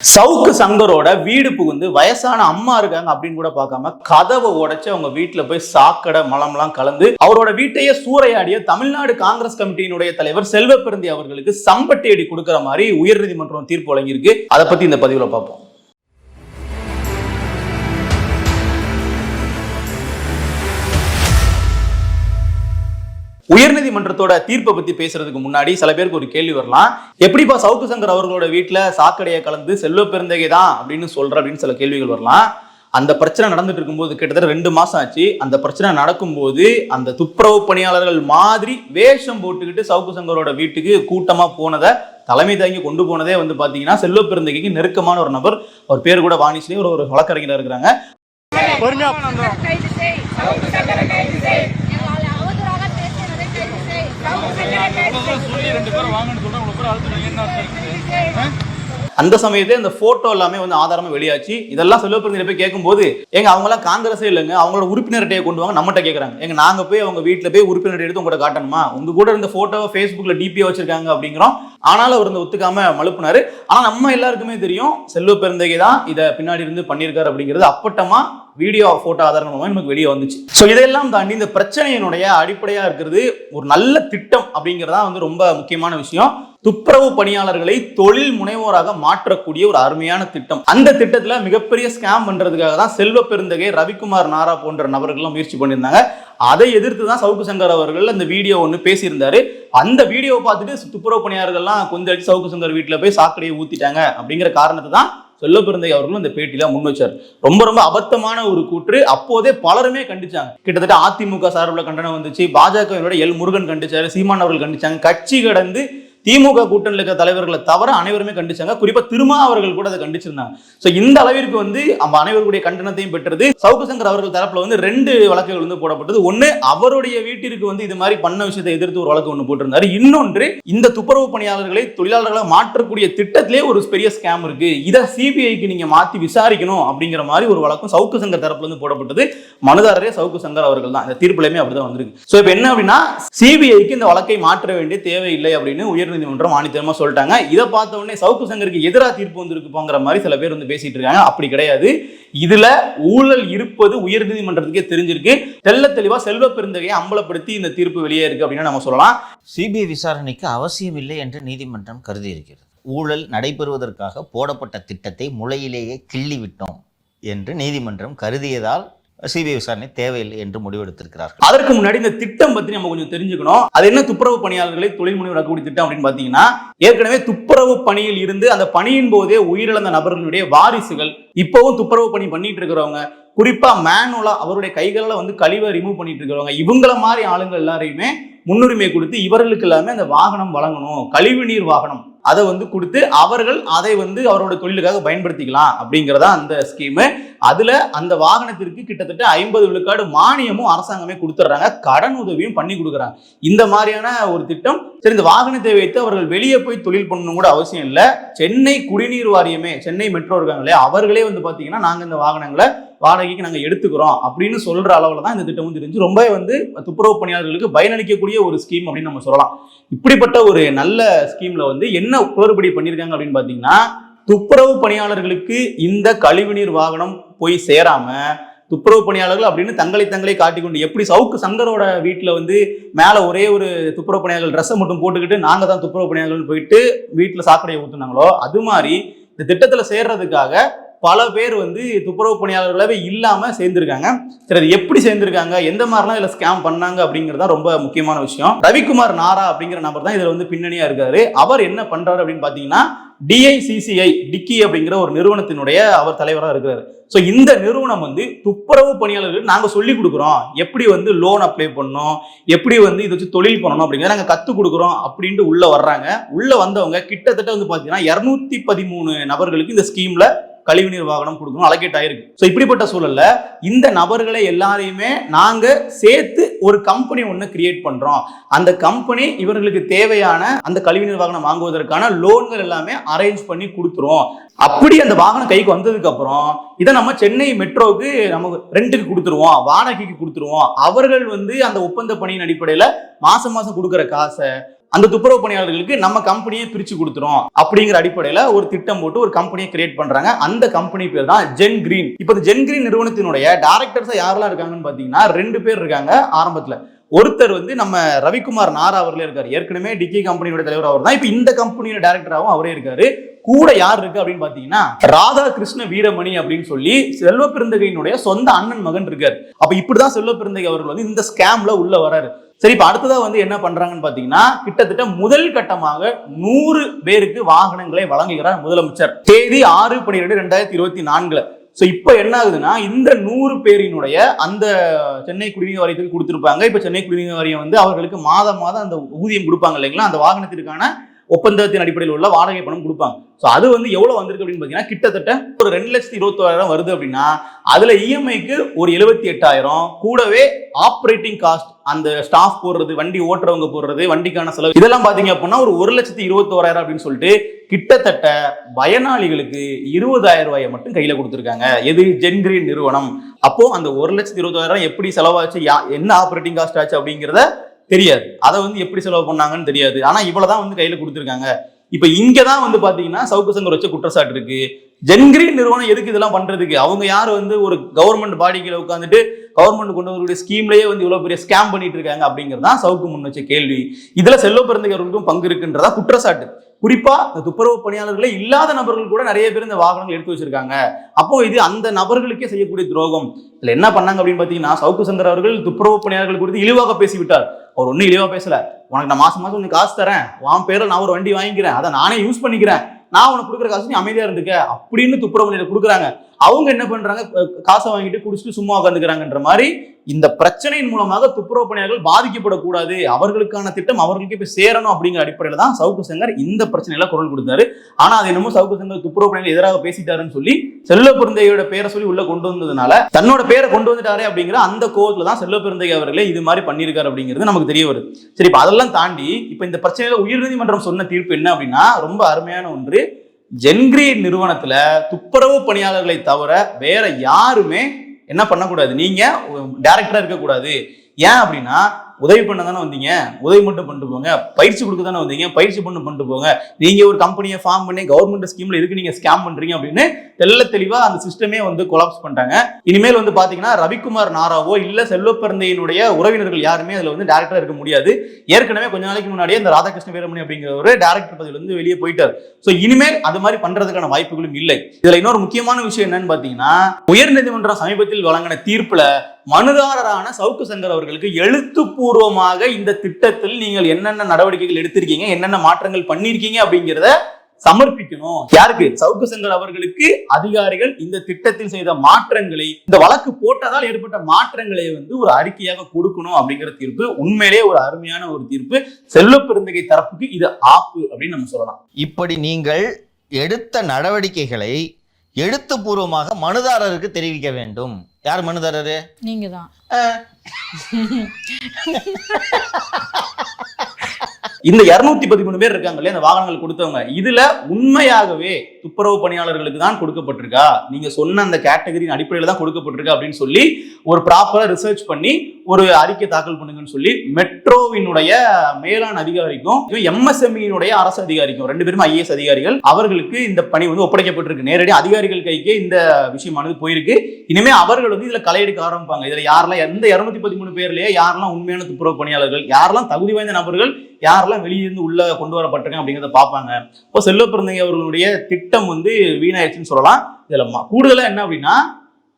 சவுக்கு சங்கரோட வீடு புகுந்து வயசான அம்மா இருக்காங்க அப்படின்னு கூட பார்க்காம கதவை உடைச்சு அவங்க வீட்டுல போய் சாக்கடை மலம்லாம் கலந்து அவரோட வீட்டையே சூறையாடிய தமிழ்நாடு காங்கிரஸ் கமிட்டியினுடைய தலைவர் செல்வ பெருந்தி அவர்களுக்கு சம்பட்டி அடி கொடுக்கற மாதிரி உயர்நீதிமன்றம் தீர்ப்பு வழங்கியிருக்கு. அதை பத்தி இந்த பதிவுல பார்ப்போம். உயர்நீதிமன்றத்தோட தீர்ப்பை பத்தி பேசுறதுக்கு முன்னாடி சில பேருக்கு ஒரு கேள்வி வரலாம். எப்படிப்பா சவுக்கு சங்கர் அவர்களோட வீட்டுல சாக்கடையை கலந்து செல்வ பெருந்தகை தான் அப்படின்னு சொல்ற அப்படின்னு சில கேள்விகள் வரலாம். அந்த பிரச்சனை நடந்துட்டு இருக்கும்போது கிட்டத்தட்ட ரெண்டு மாசம் ஆச்சு. அந்த பிரச்சனை நடக்கும்போது அந்த துப்புரவு பணியாளர்கள் மாதிரி வேஷம் போட்டுக்கிட்டு சவுக்கு சங்கரோட வீட்டுக்கு கூட்டமா போனதை தலைமை தாங்கி கொண்டு போனதே வந்து பாத்தீங்கன்னா செல்வ பெருந்தகைக்கு நெருக்கமான ஒரு நபர். அவர் பேர் கூட வாணிஸ்லேயே ஒரு ஒரு வழக்கறிஞர் இருக்கிறாங்க. சொல்லி ரெண்டு பேரும் வாங்கன்னு சொல்றேன். உங்களுக்கு பேர் என்ன அந்த சமயத்தே அந்த போட்டோ எல்லாமே வந்து ஆதாரமா வெளியாச்சு. இதெல்லாம் செல்வப்பிரதிநிதி போய் கேட்கும்போது எங்க அவங்க எல்லாம் காங்கிரஸே இல்லைங்க. அவங்களோட உறுப்பினர்கிட்ட கொண்டு வாங்க நம்மகிட்ட கேட்கறாங்க எங்க நாங்க போய் அவங்க வீட்டுல போய் உறுப்பினர் எடுத்து உங்கள்கிட்ட காட்டணுமா? உங்க கூட இருந்த போட்டோவை ஃபேஸ்புக்ல டிபியா வச்சிருக்காங்க அப்படிங்கிறோம். ஆனாலும் அவர் இந்த ஒத்துக்காம மழுப்புனாரு. ஆனா நம்ம எல்லாருக்குமே தெரியும் செல்வ பெருந்தகை தான் இதை பின்னாடி இருந்து பண்ணியிருக்காரு அப்படிங்கிறது. அப்பட்டமா வீடியோ போட்டோ ஆதாரம் மூலமா நமக்கு வெளியே வந்துச்சு. ஸோ இதெல்லாம் தாண்டி இந்த பிரச்சனையினுடைய அடிப்படையா இருக்கிறது ஒரு நல்ல திட்டம் அப்படிங்கிறதா வந்து ரொம்ப முக்கியமான விஷயம். துப்புரவு பணியாளர்களை தொழில் முனைவோராக மாற்றக்கூடிய ஒரு அருமையான திட்டம். அந்த திட்டத்துல மிகப்பெரிய ஸ்கேம் பண்றதுக்காக தான் செல்வ பெருந்தகை ரவிக்குமார் நாரா போன்ற நபர்கள்லாம் முயற்சி பண்ணியிருந்தாங்க. அதை எதிர்த்து தான் சவுக்கு சங்கர் அவர்கள் அந்த வீடியோ ஒன்று பேசியிருந்தாரு. அந்த வீடியோவை பார்த்துட்டு துப்புரவு பணியாளர்கள்லாம் கொந்தளிச்சு சவுக்கு சங்கர் வீட்டில் போய் சாக்கடையை ஊத்திட்டாங்க அப்படிங்கிற காரணத்தை தான் சொல்ல பிறந்தை அவர்களும் இந்த பேட்டியில முன் வச்சார். ரொம்ப ரொம்ப அபத்தமான ஒரு கூற்று. அப்போதே பலருமே கண்டிச்சாங்க. கிட்டத்தட்ட அதிமுக சார்பில் கண்டனம் வந்துச்சு. பாஜகவினோட எல் முருகன் கண்டிச்சாரு. சீமான் அவர்கள் கண்டிச்சாங்க. கட்சி கடந்து திமுக கூட்டணியில் இருக்க தலைவர்களை தவிர அனைவருமே கண்டிச்சாங்க. குறிப்பா திருமா அவர்கள் கூட அதை கண்டிச்சிருந்தாங்க. ஸோ இந்த அளவிற்கு வந்து அந்த அனைவருடைய கண்டனத்தையும் பெற்றது சவுக்கு சங்கர் அவர்கள் தரப்புல வந்து ரெண்டு வழக்குகள் வந்து போடப்பட்டது. ஒன்னு அவருடைய வீட்டிற்கு வந்து இது மாதிரி பண்ண விஷயத்தை எதிர்த்து ஒரு வழக்கு ஒன்று போட்டிருந்தாரு. இன்னொன்று இந்த துப்புரவு பணியாளர்களை தொழிலாளர்களை மாற்றக்கூடிய திட்டத்திலே ஒரு பெரிய ஸ்கேம் இருக்கு. இதை சிபிஐக்கு நீங்க மாத்தி விசாரிக்கணும் அப்படிங்கிற மாதிரி ஒரு வழக்கம் சவுக்கு சங்கர் தரப்புல இருந்து போடப்பட்டது. மனுதாரரே சவுக்கு சங்கர் அவர்கள் தான். இந்த தீர்ப்புலையுமே அப்படிதான் வந்திருக்கு. ஸோ இப்போ என்ன அப்படின்னா சிபிஐக்கு இந்த வழக்கை மாற்ற வேண்டிய தேவையில்லை அப்படின்னு உயர்நீதிமன்றம் ஆணித்தரமா சொல்லிட்டாங்க. இதை பார்த்த உடனே சவுக்கு சங்கருக்கு எதிராக தீர்ப்பு வந்திருக்குப்பாங்கிற மாதிரி சில பேர் வந்து பேசிட்டு இருக்காங்க. அப்படி கிடையாது. இதுல ஊழல் இருப்பது உயர்நீதிமன்றத்துக்கே தெரிஞ்சிருக்கு. தெல்ல தெளிவா செல்வ பெருந்தகையை அம்பலப்படுத்தி இந்த தீர்ப்பு வெளியே இருக்கு அப்படின்னு நம்ம சொல்லலாம். சிபிஐ விசாரணைக்கு அவசியம் இல்லை என்று நீதிமன்றம் கருதி இருக்கிறது ஊழல் நடைபெறுவதற்காக போடப்பட்ட திட்டத்தை முளையிலேயே கிள்ளிவிட்டோம் என்று நீதிமன்றம் கருதியதால் சிபிஐ விசாரணை தேவையில்லை என்று முடிவெடுத்திருக்கிறார்கள். அதற்கு முன்னாடி இந்த திட்டம் பத்தி நம்ம கொஞ்சம் தெரிஞ்சுக்கணும். அது என்ன துப்புரவு பணியாளர்களை தொழில் முனைவராக்கக்கூடிய திட்டம் அப்படின்னு பாத்தீங்கன்னா ஏற்கனவே துப்புரவு பணியில் இருந்து அந்த பணியின் போதே உயிரிழந்த நபர்களுடைய வாரிசுகள் இப்பவும் துப்புரவு பணி பண்ணிட்டு இருக்கிறவங்க குறிப்பா மேனுவலா அவருடைய கைகளில் வந்து கழிவை ரிமூவ் பண்ணிட்டு இருக்கிறவங்க இவங்கள மாதிரி ஆளுங்க எல்லாரையுமே முன்னுரிமை கொடுத்து இவர்களுக்கு எல்லாமே அந்த வாகனம் வழங்கணும் கழிவுநீர் வாகனம் அதை வந்து கொடுத்து அவர்கள் அதை வந்து அவரோட தொழிலுக்காக பயன்படுத்திக்கலாம் அப்படிங்கிறதா அந்த ஸ்கீமு அதுல அந்த வாகனத்திற்கு கிட்டத்தட்ட ஐம்பது விழுக்காடு மானியமும் அரசாங்கமே கொடுத்துட்றாங்க. கடன் உதவியும் பண்ணி கொடுக்குறாங்க. இந்த மாதிரியான ஒரு திட்டம் சரி இந்த வாகனத்தை வைத்து அவர்கள் வெளியே போய் தொழில் பண்ணணும் கூட அவசியம் இல்லை. சென்னை குடிநீர் வாரியமே சென்னை மெட்ரோ இருக்காங்களே அவர்களே வந்து பாத்தீங்கன்னா நாங்க இந்த வாகனங்களை வாடகைக்கு நாங்கள் எடுத்துக்கிறோம் அப்படின்னு சொல்ற அளவில் தான் இந்த திட்டம் வந்து இருந்துச்சு ரொம்ப வந்து துப்புரவு பணியாளர்களுக்கு பயனளிக்கக்கூடிய ஒரு ஸ்கீம் அப்படின்னு நம்ம சொல்லலாம். இப்படிப்பட்ட ஒரு நல்ல ஸ்கீம்ல வந்து என்ன குளறுபடி பண்ணியிருக்காங்க அப்படின்னு பார்த்தீங்கன்னா துப்புரவு பணியாளர்களுக்கு இந்த கழிவுநீர் வாகனம் போய் சேராம துப்புரவு பணியாளர்கள் அப்படின்னு தங்களை தங்களை காட்டிக்கொண்டு எப்படி சவுக்கு சங்கரோட வீட்டில் வந்து மேலே ஒரே ஒரு துப்புரவு பணியாளர்கள் ட்ரெஸ்ஸை மட்டும் போட்டுக்கிட்டு நாங்கள் தான் துப்புரவு பணியாளர்கள் போயிட்டு வீட்டில் சாக்கடையை ஊற்றுனாங்களோ அது மாதிரி இந்த திட்டத்தில் சேர்றதுக்காக பல பேர் வந்து துப்புரவு பணியாளர்களாகவே இல்லாமல் சேர்ந்துருக்காங்க. சரி அது எப்படி சேர்ந்துருக்காங்க எந்த மாதிரிலாம் இதில் ஸ்கேம் பண்ணாங்க அப்படிங்கிறது தான் ரொம்ப முக்கியமான விஷயம். ரவிக்குமார் நாரா அப்படிங்கிற நபர் தான் இதில் வந்து பின்னணியாக இருக்காரு. அவர் என்ன பண்ணுறாரு அப்படின்னு பார்த்தீங்கன்னா டிஐசிசிஐ டிக்கி அப்படிங்கிற ஒரு நிறுவனத்தினுடைய அவர் தலைவராக இருக்கிறாரு. ஸோ இந்த நிறுவனம் வந்து துப்புரவு பணியாளர்கள் நாங்கள் சொல்லி கொடுக்குறோம். எப்படி வந்து லோன் அப்ளை பண்ணணும்? எப்படி வந்து இதை வச்சு தொழில் பண்ணணும்? அப்படிங்கிறத நாங்கள் கற்றுக் கொடுக்குறோம் அப்படின்ட்டு உள்ளே வர்றாங்க. உள்ளே வந்தவங்க கிட்டத்தட்ட வந்து பார்த்தீங்கன்னா இரநூத்தி பதிமூணு நபர்களுக்கு இந்த ஸ்கீமில் கழிவுநீர் வாகனம் கொடுக்கணும் அலகேட் ஆயிருக்கு. ஸோ இப்படிப்பட்ட சூழல்ல இந்த நபர்களை எல்லாரையுமே நாங்க சேர்த்து ஒரு கம்பெனி ஒன்று கிரியேட் பண்றோம். அந்த கம்பெனி இவர்களுக்கு தேவையான அந்த கழிவுநீர் வாகனம் வாங்குவதற்கான லோன்கள் எல்லாமே அரேஞ்ச் பண்ணி கொடுத்துரும். அப்படி அந்த வாகனம் கைக்கு வந்ததுக்கு அப்புறம் இதை நம்ம சென்னை மெட்ரோவுக்கு நம்ம ரெண்டுக்கு கொடுத்துருவோம் வாடகைக்கு கொடுத்துருவோம். அவர்கள் வந்து அந்த ஒப்பந்த பணியின் அடிப்படையில மாசம் மாசம் கொடுக்குற காசை அந்த துப்புரவு பணியாளர்களுக்கு நம்ம கம்பெனியை பிரிச்சு கொடுத்துரும் அப்படிங்கிற அடிப்படையில ஒரு திட்டம் போட்டு ஒரு கம்பெனியை கிரியேட் பண்றாங்க. அந்த கம்பெனி பேர் தான் ஜென் கிரீன் இப்போ இந்த ஜென் கிரீன் நிறுவனத்தினுடைய டேரக்டர்ஸா யாரெல்லாம் இருக்காங்கன்னு பாத்தீங்கன்னா ரெண்டு பேர் இருக்காங்க ஆரம்பத்துல. ஒருத்தர் வந்து நம்ம ரவிக்குமார் நாரா அவர்களே இருக்காரு. ஏற்கனவே டிகே கம்பெனியோட தலைவர் அவர் தான் இப்போ இந்த கம்பெனியோட டேரக்டராகவும் அவரே இருக்காரு. கூட யார் இருக்கு அப்படின்னு பாத்தீங்கன்னா ராதாகிருஷ்ண வீரமணி அப்படின்னு சொல்லி செல்வ பெருந்தகையினுடைய சொந்த அண்ணன் மகன் இருக்காரு. அப்ப இப்படிதான் செல்வ பெருந்தகை அவர்கள் வந்து இந்த ஸ்கேம்ல உள்ள வராரு. சரி இப்போ அடுத்ததாக வந்து என்ன பண்ணுறாங்கன்னு பார்த்தீங்கன்னா கிட்டத்தட்ட முதல் கட்டமாக நூறு பேருக்கு வாகனங்களை வழங்குகிறார் முதலமைச்சர். தேதி ஆறு பன்னிரெண்டு ரெண்டாயிரத்தி இருபத்தி நான்குல. ஸோ இப்போ என்ன ஆகுதுன்னா இந்த நூறு பேரினுடைய அந்த சென்னை குடிநீர் வாரியத்துக்கு கொடுத்துருப்பாங்க. இப்போ சென்னை குடிநீர் வாரியம் வந்து அவர்களுக்கு மாதம் மாதம் அந்த ஊதியம் கொடுப்பாங்க இல்லைங்களா? அந்த வாகனத்திற்கான ஒப்பந்தத்தின் அடிப்படையில் உள்ள வாடகை பணம் கொடுப்பாங்க. ஸோ அது வந்து எவ்வளோ வந்திருக்கு அப்படின்னு பார்த்தீங்கன்னா கிட்டத்தட்ட ஒரு ரெண்டு லட்சத்தி இருபத்தோராயிரம் வருது அப்படின்னா அதில் இஎம்ஐக்கு ஒரு எழுபத்தி எட்டாயிரம் கூடவே ஆப்ரேட்டிங் காஸ்ட் அந்த ஸ்டாஃப் போடுறது வண்டி ஓட்டுறவங்க போடுறது வண்டிக்கான செலவு இதெல்லாம் பார்த்தீங்க அப்படின்னா ஒரு ஒரு லட்சத்தி இருபத்தோராயிரம் அப்படின்னு சொல்லிட்டு கிட்டத்தட்ட பயனாளிகளுக்கு இருபதாயிரம் ரூபாயை மட்டும் கையில் கொடுத்துருக்காங்க. எது? ஜென்கிரீன் நிறுவனம். அப்போ அந்த ஒரு லட்சத்தி இருபதாயிரம் எப்படி செலவாச்சு? யா- என்ன ஆப்ரேட்டிங் காஸ்ட் ஆச்சு அப்படிங்கிறத தெரியாது. அதை வந்து எப்படி செலவு பண்ணாங்கன்னு தெரியாது. ஆனா இவ்வளவுதான் வந்து கையில கொடுத்துருக்காங்க. இப்ப இங்கே தான் வந்து பாத்தீங்கன்னா சவுக்கு சங்கர் வச்ச குற்றச்சாட்டு இருக்கு. ஜென்கிரீன் நிறுவனம் எதுக்கு இதெல்லாம் பண்றதுக்கு? அவங்க யார் வந்து ஒரு கவர்மெண்ட் பாடி உட்காந்துட்டு கவர்மெண்ட் கொண்டு வரக்கூடிய ஸ்கீம்லயே வந்து இவ்வளவு பெரிய ஸ்கேம் பண்ணிட்டு இருக்காங்க அப்படிங்கிறது தான் சவுக்கு முன் வச்ச கேள்வி. இதுல செல்வ பிறந்தவர்களுக்கும் பங்கு இருக்குன்றதா குற்றச்சாட்டு. குறிப்பா இந்த துப்புரவு பணியாளர்களே இல்லாத நபர்கள் கூட நிறைய பேர் இந்த வாகனங்கள் எடுத்து வச்சிருக்காங்க. அப்போ இது அந்த நபர்களுக்கே செய்யக்கூடிய துரோகம். இதுல என்ன பண்ணாங்க அப்படின்னு பாத்தீங்கன்னா சவுக்கு சந்தர் அவர்கள் துப்புரவு பணியாளர்கள் குறித்து இழிவாக பேசிவிட்டார். அவர் ஒன்றும் இழிவாக பேசல. உனக்கு நான் மாசம் மாசம் உனக்கு காசு தரேன். உன் பேரில் நான் ஒரு வண்டி வாங்கிக்கிறேன். அதை நானே யூஸ் பண்ணிக்கிறேன். நான் உனக்கு கொடுக்குற காசு நீ அமைதியா இருந்துக்க அப்படின்னு துப்புரவு கொடுக்குறாங்க. அவங்க என்ன பண்றாங்க? காசை வாங்கிட்டு குடிச்சிட்டு சும்மா உட்காந்துக்கிறாங்கன்ற மாதிரி இந்த பிரச்சனையின் மூலமாக துப்புரவு பணியாளர்கள் பாதிக்கப்படக்கூடாது. அவர்களுக்கான திட்டம் அவர்களுக்கே போய் சேரணும் அப்படிங்கிற அடிப்படையில தான் சவுக்கு சங்கர் இந்த பிரச்சனையில குரல் கொடுத்தாரு. ஆனா அது என்னமோ சவுக்கு சங்கர் துப்புரவு பணியாளர் எதிராக பேசிட்டாருன்னு சொல்லி செல்ல பெருந்தையோட பேரை சொல்லி உள்ள கொண்டு வந்ததுனால தன்னோட பேரை கொண்டு வந்துட்டாரே அப்படிங்கிற அந்த கோவத்துல தான் செல்ல பெருந்தை அவர்களே இது மாதிரி பண்ணியிருக்காரு அப்படிங்கிறது நமக்கு தெரிய வருது. சரி இப்ப அதெல்லாம் தாண்டி இப்ப இந்த பிரச்சனையில உயர்நீதிமன்றம் சொன்ன தீர்ப்பு என்ன அப்படின்னா ரொம்ப அருமையான ஒன்று. ஜென்கிரீன் நிறுவனத்துல துப்புரவு பணியாளர்களை தவிர வேற யாருமே என்ன பண்ணக்கூடாது? நீங்க டேரக்டரா இருக்கக்கூடாது. ஏன் அப்படின்னா உதவி பண்ண தானே வந்தீங்க? உதவி மட்டும் பண்ணிட்டு போங்க. பயிற்சி கொடுக்க தானே வந்தீங்க? பயிற்சி பண்ணு பண்ணிட்டு போங்க. நீங்க ஒரு கம்பெனியை ஃபார்ம் பண்ணி கவர்மெண்ட் ஸ்கீம்ல இருக்கு நீங்க ஸ்கேம் பண்றீங்க அப்படின்னு தெல்ல தெளிவா அந்த சிஸ்டமே வந்து கொலாப்ஸ் பண்ணிட்டாங்க. இனிமேல் வந்து பாத்தீங்கன்னா ரவிக்குமார் நாராவோ இல்ல செல்வப்பிறந்தையினுடைய உறவினர்கள் யாருமே அதுல வந்து டேரக்டரா இருக்க முடியாது. ஏற்கனவே கொஞ்ச நாளைக்கு முன்னாடியே இந்த ராதாகிருஷ்ண வீரமணி அப்படிங்கிற ஒரு டேரக்டர் பதவியில இருந்து வெளியே போயிட்டார். சோ இனிமேல் அது மாதிரி பண்றதுக்கான வாய்ப்புகளும் இல்லை. இதுல இன்னொரு முக்கியமான விஷயம் என்னன்னு பாத்தீங்கன்னா உயர்நீதிமன்றம் சமீபத்தில் வழங்கின தீர்ப்புல மனுதாரரான சவுக்கு சங்கர் அவர்களுக்கு எழுத்துப்பூர்வமாக இந்த திட்டத்தில் நீங்கள் என்னென்ன நடவடிக்கைகள் எடுத்திருக்கீங்க என்னென்ன மாற்றங்கள் பண்ணியிருக்கீங்க அப்படிங்கிறத சமர்ப்பிக்கணும். யாருக்கு? சவுக்கு சங்கர் அவர்களுக்கு அதிகாரிகள் இந்த திட்டத்தில் செய்த மாற்றங்களை இந்த வழக்கு போட்டதால் ஏற்பட்ட மாற்றங்களை வந்து ஒரு அறிக்கையாக கொடுக்கணும் அப்படிங்கிற தீர்ப்பு உண்மையிலேயே ஒரு அருமையான ஒரு தீர்ப்பு. செல்வ பெருந்தகை தரப்புக்கு இது ஆப்பு அப்படின்னு நம்ம சொல்லலாம். இப்படி நீங்கள் எடுத்த நடவடிக்கைகளை எழுத்துப்பூர்வமாக மனுதாரருக்கு தெரிவிக்க வேண்டும். யார் மனுதாரரு? நீங்க தான் இந்த இருநூத்தி பதிமூணு பேர் இருக்காங்க இல்லையா இந்த வாகனங்கள் கொடுத்தவங்க. இதுல உண்மையாகவே துப்புரவு பணியாளர்களுக்கு தான் கொடுக்கப்பட்டிருக்கா? நீங்க சொன்ன அந்த கேட்டகரியின் அடிப்படையில தான் கொடுக்கப்பட்டிருக்கா அப்படின்னு சொல்லி ஒரு ப்ராப்பரா ரிசர்ச் பண்ணி ஒரு அறிக்கை தாக்கல் பண்ணுங்கன்னு சொல்லி மெட்ரோவினுடைய மேலாண் அதிகாரிக்கும் எம்எஸ்எம்இனுடைய அரசு அதிகாரிக்கும் ரெண்டு பேரும் ஐஏஎஸ் அதிகாரிகள் அவர்களுக்கு இந்த பணி வந்து ஒப்படைக்கப்பட்டிருக்கு. நேரடி அதிகாரிகள் கைக்கே இந்த விஷயமானது போயிருக்கு. இனிமே அவர்கள் வந்து இதுல கலையெடுக்க ஆரம்பிப்பாங்க. இதுல யாரெல்லாம் எந்த இருநூத்தி பதிமூணு பேர்லயே யாரெல்லாம் உண்மையான துப்புரவு பணியாளர்கள் யாரெல்லாம் தகுதி வாய்ந்த நபர்கள் யாரெல்லாம் வெளியிருந்து உள்ள கொண்டு வரப்பட்டிருக்காங்க அப்படிங்கிறத பார்ப்பாங்க. இப்போ செல்வ பிறந்தகை அவர்களுடைய திட்டம் வந்து வீணாயிடுச்சுன்னு சொல்லலாம். இதுல கூடுதலாக என்ன அப்படின்னா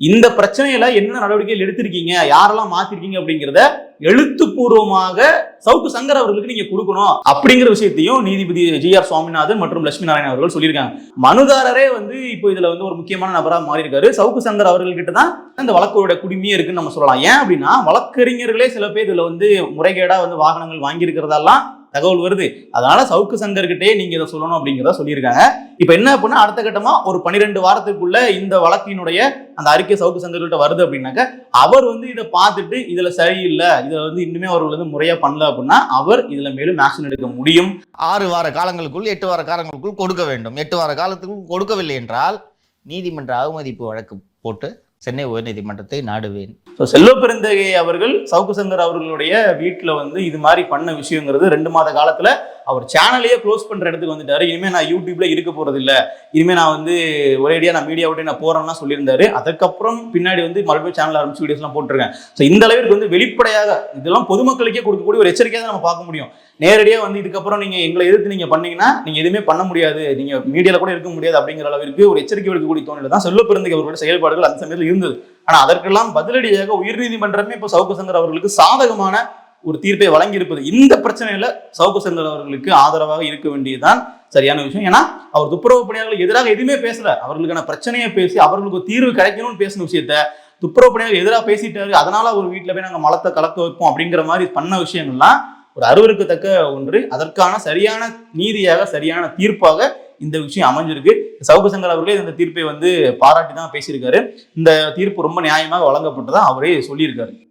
இந்த பிரச்சனையில என்ன நடவடிக்கைகள் எடுத்திருக்கீங்க யாரெல்லாம் மாத்திருக்கீங்க அப்படிங்கிறத எழுத்துப்பூர்வமாக சவுக்கு சங்கர் அவர்களுக்கு நீங்க கொடுக்கணும் அப்படிங்கிற விஷயத்தையும் நீதிபதி ஜி ஆர் சுவாமிநாதன் மற்றும் லட்சுமி நாராயணன் அவர்கள் சொல்லியிருக்காங்க. மனுதாரரே வந்து இப்போ இதுல வந்து ஒரு முக்கியமான நபராக மாறி இருக்காரு சவுக்கு சங்கர் அவர்கள்கிட்ட தான் இந்த வழக்கோட குடிமையே இருக்குன்னு நம்ம சொல்லலாம். ஏன் அப்படின்னா வழக்கறிஞர்களே சில பேர் இதுல வந்து முறைகேடா வந்து வாகனங்கள் வாங்கியிருக்கிறதெல்லாம் தகவல் வருது. அதனால சவுக்கு சங்கர்கிட்டயே நீங்க இதை சொல்லணும் அப்படிங்கிறத சொல்லியிருக்காங்க. இப்போ என்ன அப்படின்னா அடுத்த கட்டமா ஒரு பன்னிரெண்டு வாரத்துக்குள்ள இந்த வழக்கினுடைய அந்த அறிக்கை சவுக்கு சங்கர்கிட்ட வருது அப்படின்னாக்க அவர் வந்து இதை பார்த்துட்டு இதுல சரியில்லை இதை வந்து இன்னுமே அவர் வந்து முறையா பண்ணல அப்படின்னா அவர் இதுல மேலும் ஆக்ஷன் எடுக்க முடியும். ஆறு வார காலங்களுக்குள் எட்டு வார காலங்களுக்குள் கொடுக்க வேண்டும். எட்டு வார காலத்துக்குள் கொடுக்கவில்லை என்றால் நீதிமன்ற அவமதிப்பு வழக்கு போட்டு சென்னை உயர்நீதிமன்றத்தை நாடுவேன். ஸோ செல்வ பெருந்தகை அவர்கள் சவுக்கு சங்கர் அவர்களுடைய வீட்டில் வந்து இது மாதிரி பண்ண விஷயங்கிறது ரெண்டு மாத காலத்தில் அவர் சேனலையே க்ளோஸ் பண்ணுற இடத்துக்கு வந்துட்டாரு. இனிமேல் நான் யூடியூப்ல இருக்க போகிறது இல்லை இனிமேல் நான் வந்து ஒரேடியாக நான் மீடியா விட்டு நான் போறேன்னா சொல்லியிருந்தாரு. அதுக்கப்புறம் பின்னாடி வந்து மறுபடியும் சேனல் ஆரம்பிச்சு வீடியோஸ்லாம் போட்டிருக்கேன். ஸோ இந்த அளவிற்கு வந்து வெளிப்படையாக இதெல்லாம் பொதுமக்களுக்கே கொடுக்கக்கூடிய ஒரு எச்சரிக்கையாக தான் நம்ம பார்க்க முடியும். நேரடியாக வந்து இதுக்கப்புறம் நீங்கள் எங்களை எதிர்த்து நீங்கள் பண்ணீங்கன்னா நீங்கள் எதுவுமே பண்ண முடியாது. நீங்கள் மீடியாவில் கூட இருக்க முடியாது அப்படிங்கிற அளவிற்கு ஒரு எச்சரிக்கை விடுக்கக்கூடிய தோணில தான் செல்வ பெருந்தகை அவருடைய செயல்பாடுகள் அந்த சமயத்தில் இருந்தது. ஆனால் அதற்கெல்லாம் பதிலடியாக உயர்நீதிமன்றமே இப்போ சவுக்கு சங்கர் அவர்களுக்கு சாதகமான ஒரு தீர்ப்பை வழங்கியிருப்பது இந்த பிரச்சனையில சவுக்கு சங்கர் அவர்களுக்கு ஆதரவாக இருக்க வேண்டியதுதான் சரியான விஷயம். ஏன்னா அவர் துப்புரவு பணியாளர்கள் எதிராக எதுவுமே பேசல. அவர்களுக்கான பிரச்சனையை பேசி அவர்களுக்கு ஒரு தீர்வு கிடைக்கணும்னு பேசின விஷயத்த துப்புரவு பணியாளர்கள் எதிராக பேசிட்டாரு. அதனால ஒரு வீட்டில் போய் நாங்கள் மலத்தை கலக்க வைப்போம் அப்படிங்கிற மாதிரி பண்ண விஷயங்கள்லாம் ஒரு அருவருக்கத்தக்க ஒன்று. அதற்கான சரியான நீதியாக சரியான தீர்ப்பாக இந்த விஷயம் அமைஞ்சிருக்கு. சவுக்கு சங்கர் அவர்களே இந்த தீர்ப்பை வந்து பாராட்டி தான் பேசியிருக்காரு. இந்த தீர்ப்பு ரொம்ப நியாயமாக வழங்கப்பட்டதா அவரே சொல்லியிருக்காரு.